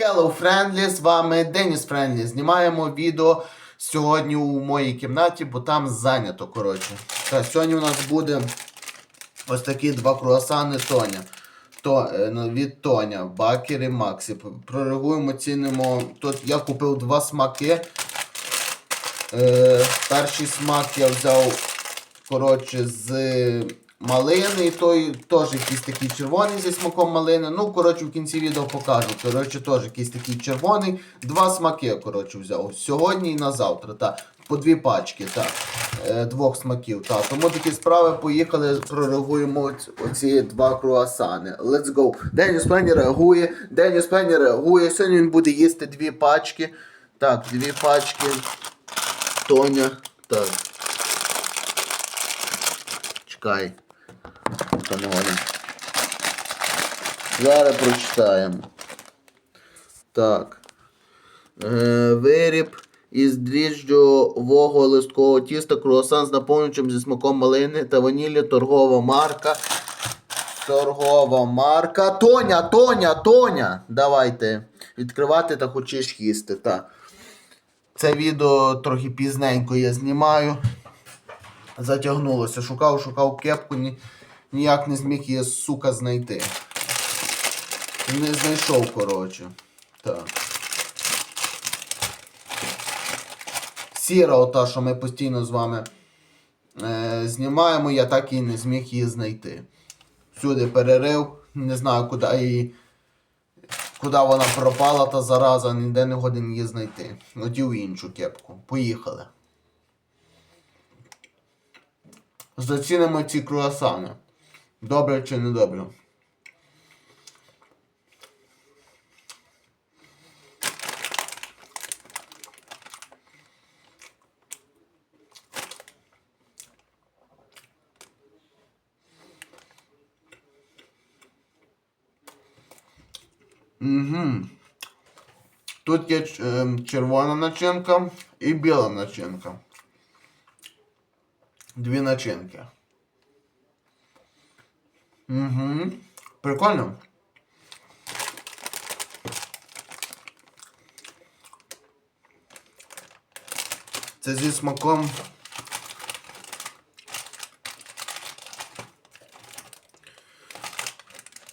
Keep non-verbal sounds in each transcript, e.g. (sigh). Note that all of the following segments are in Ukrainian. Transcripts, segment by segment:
Hello Friendly, з вами Деніс Френдлі. Знімаємо відео сьогодні у моїй кімнаті, бо там зайнято, коротше. Так, сьогодні у нас буде ось такі два круасани Тоня. То, е, ну, від Тоня, Бакер і Максі. Прореагуємо, цінимо. Тут я купив два смаки. Е, перший смак я взяв коротше, з малини, і той теж якийсь такий червоний зі смаком малини. Ну, коротше, в кінці відео покажу. Коротше, теж якийсь такий червоний. Два смаки, коротше, взяв. Сьогодні і на завтра. Так. По дві пачки, так. Е, двох смаків. Так. Тому такі справи поїхали, прореагуємо оці два круасани. Let's go. Деніс Пенні реагує. Деніс Пенні реагує. Сьогодні він буде їсти дві пачки. Так, дві пачки. Тоня. Так. Чекай. То не годен. Зараз прочитаємо. Так. Е, виріб із дріжджового листкового тіста, круасан з наповнювачем зі смаком малини та ванілі, торгова марка. Торгова марка. Тоня, Тоня, Тоня! Давайте відкривати та хочеш їсти. Так. Це відео трохи пізненько я знімаю. Затягнулося. Шукав, шукав кепку, ніяк не зміг її, сука, знайти. Не знайшов, коротше. Так. Сіра, ота, що ми постійно з вами е, знімаємо, я так і не зміг її знайти. Всюди перерив, не знаю, куди її. Куди вона пропала, та зараза, ніде не годин її знайти. Одів іншу кепку. Поїхали. Зацінимо ці круасани. Добре чи не добре? Угу. Тут є е, червона начинка і біла начинка. Дві начинки. Угу. Прикольно. Це зі смаком.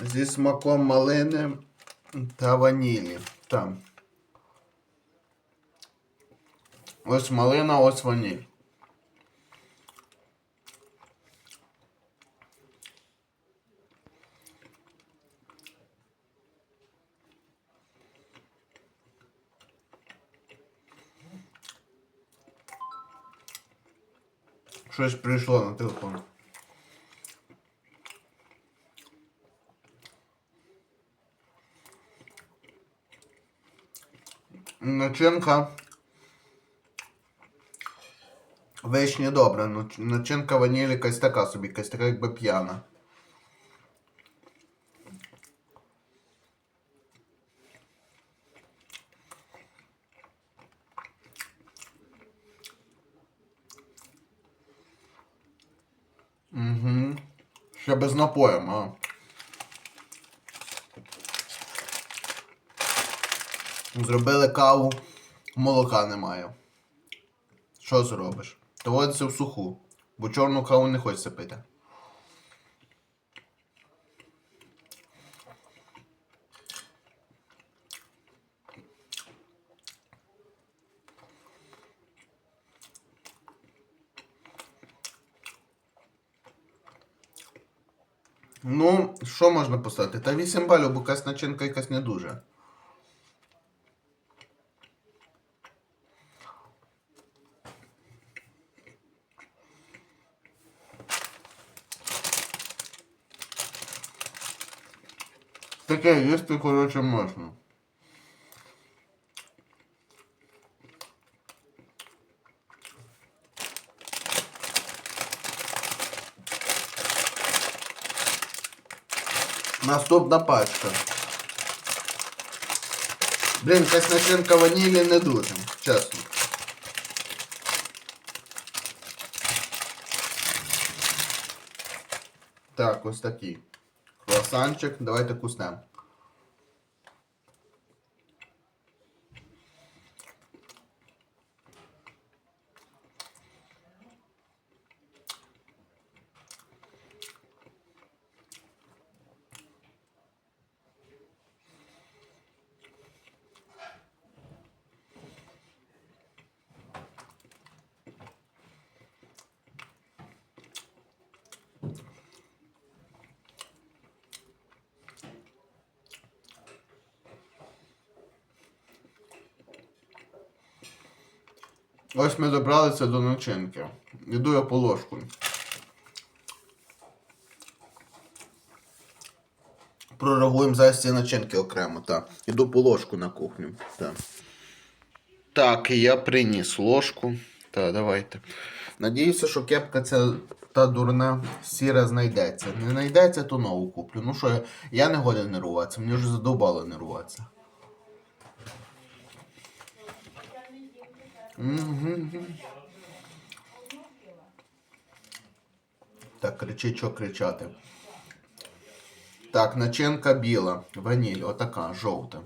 Зі смаком малини та ванілі. Там. Ось малина, ось ваніль. Щось прийшло на телефон. Начинка. Вишня добра, но начинка ванілі якась така собі, якась така якби п'яна. Угу. Ще без напоєм, а. Зробили каву, молока немає. Що зробиш? Доводиться в суху, бо чорну каву не хочеться пити. Ну, що можна поставити? Та 8 балів, бо якась начинка якась не дуже. Таке їсти, коротше, можна. Наступна пачка. Блін, якась начинка ванілі не дуже, чесно. Так, ось такий. Круасанчик. Давайте куснем. Ось ми добралися до начинки. Іду я по ложку. Прорахуємо зараз ці начинки окремо, так. Іду по ложку на кухню. Так. Так, я приніс ложку. Так, давайте. Надіюся, що кепка ця та дурна сіра знайдеться. Не знайдеться, то нову куплю. Ну що, я не годен нервуватися, мені вже задовбало нервуватися. Так, кричить, що кричати. Так, начинка біла, ваніль, отака, жовта.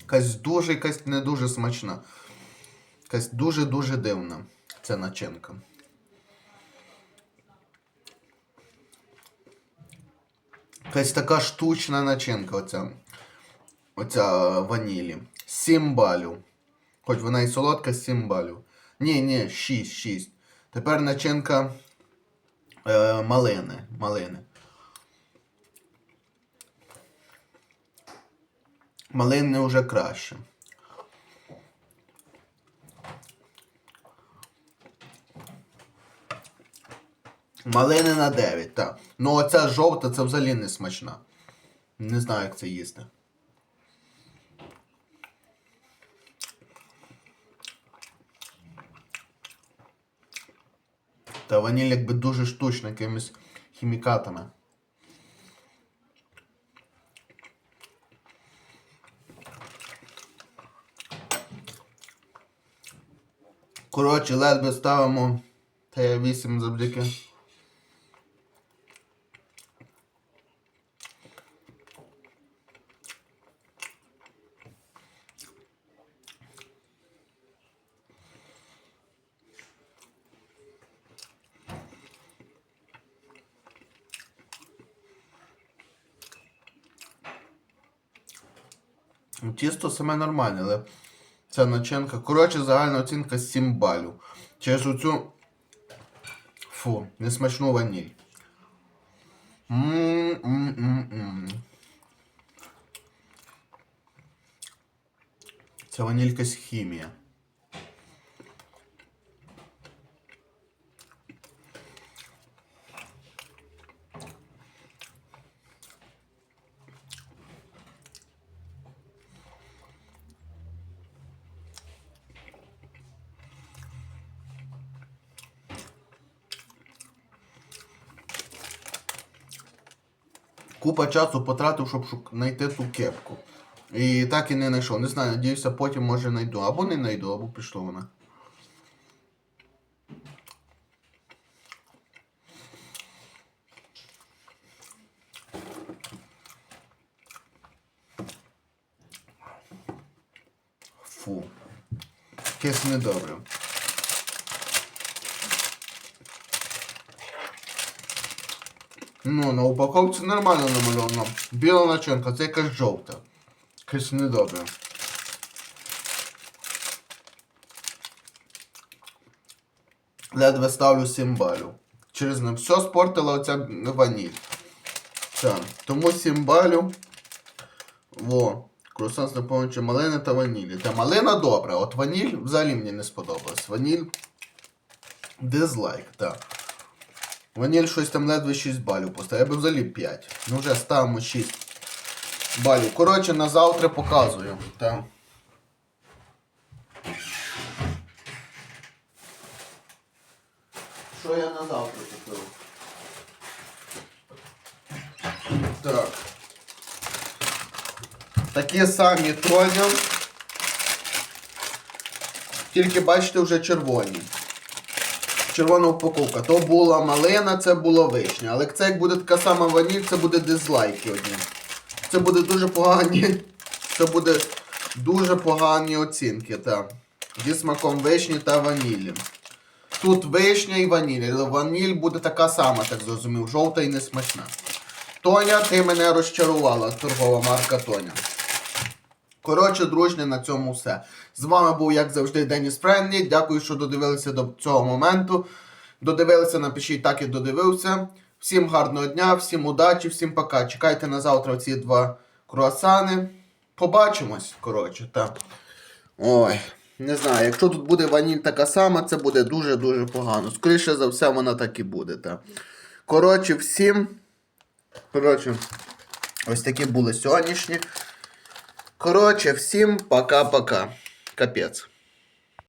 Якась дуже, якась не дуже смачна. Якась дуже-дуже дивна ця начинка. Якась така штучна начинка, оця, оця ванілі. 7 балів. Хоч вона і солодка, 7 балів. Ні, ні, 6, 6. Тепер начинка е, малини. малини. Малини вже краще. Малини на 9, так. Ну оця жовта, це взагалі не смачна. Не знаю, як це їсти. Та ваніль якби дуже штучна, якимись хімікатами. Коротше, ледве ставимо Т8 завдяки. Тісто саме нормальне, але ця начинка. Коротше, загальна оцінка 7 балів. Через оцю фу, несмачну ваніль. М-м-м-м-м. Ця ванілька з хімія. Купа часу потратив, щоб знайти ту кепку. І так і не знайшов. Не знаю, надіюся, потім може знайду. Або не знайду, або пішло вона. Фу. Якесь недобре. Ну, на упаковці нормально намальовано. Біла начинка, це якась жовта. Якась недобре. Ледве ставлю 7 балів. Через не все спортила оця ваніль. Так, тому 7 балів. Во. Круасан з наповнюючи малини та ванілі. Та малина добра, от ваніль взагалі мені не сподобалась. Ваніль дизлайк, так. Ваніль щось там ледве 6 балів поставив. Я би взагалі 5. Ну вже ставимо 6 балів. Коротше, на завтра показую. Так. Що я на завтра купив? Так. Такі самі Тоня. Тільки бачите вже червоні. Червона упаковка. То була малина, це була вишня. Але це як буде така сама ваніль, це буде дизлайки одні. Це буде дуже погані. (laughs) Це буде дуже погані оцінки, так. Зі смаком вишні та ванілі. Тут вишня і ваніль, але ваніль буде така сама, так зрозумів, жовта і несмачна. Тоня, ти мене розчарувала, торгова марка Тоня. Коротше, дружні, на цьому все. З вами був, як завжди, Деніс Френлі. Дякую, що додивилися до цього моменту. Додивилися, напишіть так і додивився. Всім гарного дня, всім удачі, всім пока. Чекайте на завтра ці два круасани. Побачимось, коротше, так. Ой, не знаю, якщо тут буде ваніль така сама, це буде дуже-дуже погано. Скоріше за все, вона так і буде. так. Коротше, всім. Коротше, ось такі були сьогоднішні. Короче, всем пока-пока. Капец.